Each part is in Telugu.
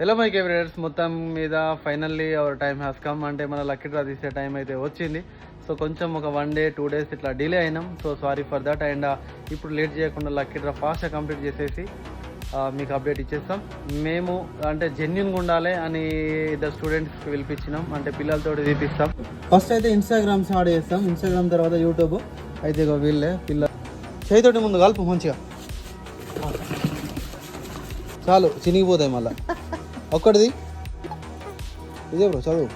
హలో మై కేబరేటర్స్ మొత్తం మీద finally our time has come అంటే మన లక్కీ డ్రా తీసే టైం అయితే వచ్చింది. సో కొంచెం ఒక వన్ డే టూ డేస్ ఇట్లా డిలే అయినాం. So sorry for that and ఇప్పుడు లేట్ చేయకుండా లక్కీ డ్రా ఫాస్ట్గా కంప్లీట్ చేసేసి uh, మీకు అప్డేట్ ఇచ్చేస్తాం. మేము అంటే జెన్యున్గా ఉండాలి అని ఇద్దరు స్టూడెంట్స్కి పిలిపించినాం. అంటే పిల్లలతో తీపిస్తాం. ఫస్ట్ అయితే ఇన్స్టాగ్రామ్ స్టార్ట్ చేస్తాం. ఇన్స్టాగ్రామ్ తర్వాత యూట్యూబ్ అయితే ఇక వీళ్ళే పిల్ల చేయితోటి ముందు కలుపు మంచిగా. చాలు చినిగిపోతాయి మళ్ళీ. ఒక్కటిది ఇదే బ్రో చదువు.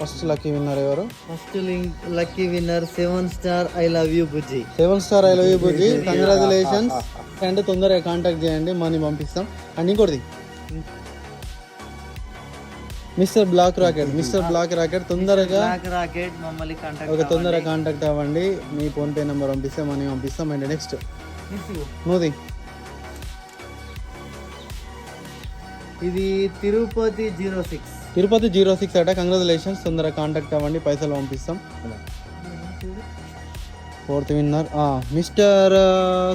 ఫస్ట్ లక్కీ విన్నర్ ఎవరు? First link lucky winner seven star I love you Bujji seven star I love you Bujji congratulations and తొందరగా కాంటాక్ట్ చేయండి. మనీ పంపిస్తాం. And ఇంకోటిది. Mister black rocket mister black rocket తొందరగా రాకెట్ మమ్మల్ని ఒక తొందరగా కాంటాక్ట్ అవ్వండి. మీ ఫోన్పే నెంబర్ పంపిస్తే మనీ పంపిస్తాం. అండ్ నెక్స్ట్ నువ్వుది ఇది Tirupati zero six. Tirupati zero six అట. కంగ్రాచులేషన్స్ తొందరగా కాంటాక్ట్ అవ్వండి. పైసలు పంపిస్తాం. Fourth winner mister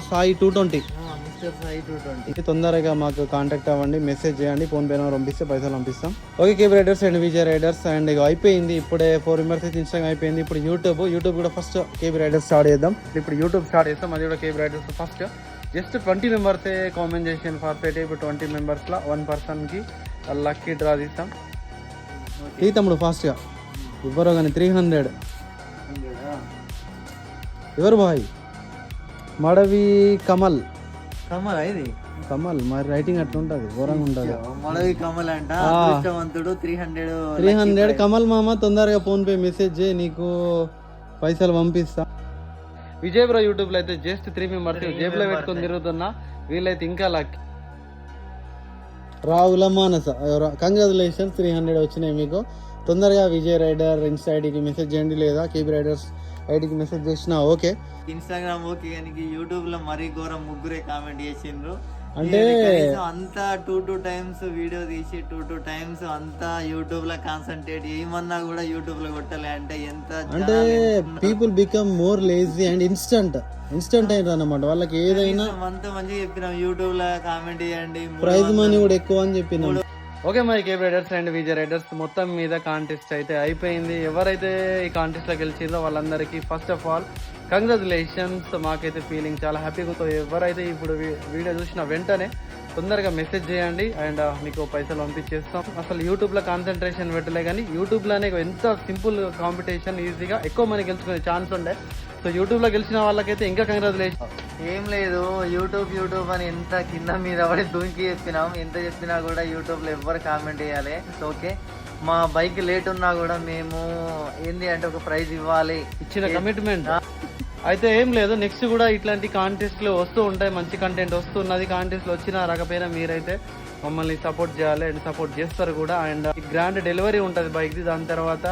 Sai two twenty mister Sai two twenty తొందరగా మాకు కాంటాక్ట్ అవ్వండి. మెసేజ్ చేయండి. ఫోన్ పే నెంబర్ పంపిస్తే పైసలు పంపిస్తాం. Okay KB riders and Vijay riders and ఇక అయిపోయింది. ఇప్పుడే ఫోర్ మెంబర్స్ అయితే ఇన్స్టాగ్రామ్ అయిపోయింది. ఇప్పుడు యూట్యూబ్ యూట్యూబ్ కూడా ఫస్ట్ కేబీ రైడర్స్ స్టార్ట్ చేద్దాం. ఇప్పుడు యూట్యూబ్ స్టార్ట్ చేస్తాం. అది కూడా KB riders first just twenty మెంబర్సే comment చేసిన ఫార్ఫేట్ ఇప్పుడు ట్వంటీ మెంబర్స్లో వన్ పర్సన్కి లక్కీ డ్రా తీస్తాం. ఈ తమ్ముడు ఫాస్ట్గా ఇవ్వరు కానీ త్రీ హండ్రెడ్ ఎవరు బాయ్? మడవి కమల్. కమల్ ఇది? కమల్ మరి రైటింగ్ అట్లా ఉంటుంది ఘోరంగా ఉంటుంది. మొడవి కమల్ అంట. అదృష్టవంతుడు three hundred three hundred Kamal మామ తొందరగా ఫోన్ పే మెసేజ్ చేయి నీకు పైసలు పంపిస్తా. విజయ్ బ్రో యూట్యూబ్లో అయితే జస్ట్ త్రీ మెంబర్స్ జేబులో పెట్టుకొని తిరుగుతున్నా. వీళ్ళైతే ఇంకా luck Ravula Manasa congratulations three hundred వచ్చినాయి మీకు. తొందరగా విజయ్ రైడర్ ఇన్స్టా ఐడికి మెసేజ్ చేయండి లేదా కేబీ రైడర్స్ ఐడికి మెసేజ్ చేసినా ఓకే. ఇన్స్టాగ్రామ్ ఓకే కానీ యూట్యూబ్లో మరీ ఘోరం ముగ్గురే కామెంట్ చేసిండ్రు. అంటే అంతా టూ టూ టైమ్స్ వీడియో తీసి టూ టూ టైమ్స్ అంతా యూట్యూబ్లో కాన్సన్ట్రేట్ ఏమన్నా కూడా యూట్యూబ్లో కొట్టాలి. అంటే ఎంత అంటే people become more lazy and instant instant అయింది అన్నమాట. వాళ్ళకి ఏదైనా అంత మంచిగా చెప్పినాం. యూట్యూబ్లో కామెంట్ చేయండి ప్రైజ్ మనీ కూడా ఎక్కువ అని చెప్పినాం. Okay my KB riders and Vijay riders మొత్తం మీద కాంటెస్ట్ అయితే అయిపోయింది. ఎవరైతే ఈ కాంటెస్ట్లో గెలిచిందో వాళ్ళందరికీ ఫస్ట్ ఆఫ్ ఆల్ కంగ్రాచులేషన్స్ మాకైతే ఫీలింగ్ చాలా హ్యాపీగా ఎవరైతే ఇప్పుడు వీడియో చూసిన వెంటనే తొందరగా మెసేజ్ చేయండి. అండ్ మీకు పైసలు పంపించేస్తాం. అసలు యూట్యూబ్లో కాన్సన్ట్రేషన్ పెట్టలే కానీ యూట్యూబ్లోనే ఎంత సింపుల్ కాంపిటీషన్ ఈజీగా ఎక్కువ మంది గెలుచుకునే ఛాన్స్ ఉండే. సో యూట్యూబ్లో గెలిచిన వాళ్ళకైతే ఇంకా కంగ్రాచులేషన్ ఏం లేదు. యూట్యూబ్ యూట్యూబ్ అని ఎంత కింద మీద పడి దూకి చెప్పినాం. ఎంత చెప్పినా కూడా యూట్యూబ్లో ఎవ్వరు కామెంట్ చేయాలి. ఓకే మా బైక్ లేట్ ఉన్నా కూడా మేము ఏంది అంటే ఒక ప్రైజ్ ఇవ్వాలి. ఇచ్చిన కమిట్మెంట్ అయితే ఏం లేదు నెక్స్ట్ కూడా ఇట్లాంటి కాంటెస్ట్లు వస్తూ ఉంటాయి మంచి కంటెంట్ వస్తున్నది. కాంటెస్ట్లు వచ్చినా రాకపోయినా మీరైతే మమ్మల్ని సపోర్ట్ చేయాలి అండ్ సపోర్ట్ చేస్తారు కూడా. అండ్ గ్రాండ్ డెలివరీ ఉంటుంది బైక్ది దాని తర్వాత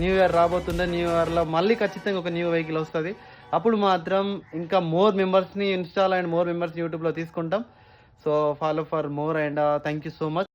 న్యూ ఇయర్ రాబోతుండే న్యూ ఇయర్లో మళ్ళీ ఖచ్చితంగా ఒక న్యూ వెహికల్ వస్తుంది. అప్పుడు మాత్రం ఇంకా మోర్ మెంబర్స్ని ఇన్స్టాల్ అండ్ మోర్ మెంబర్స్ యూట్యూబ్లో తీసుకుంటాం. So follow for more and thank you so much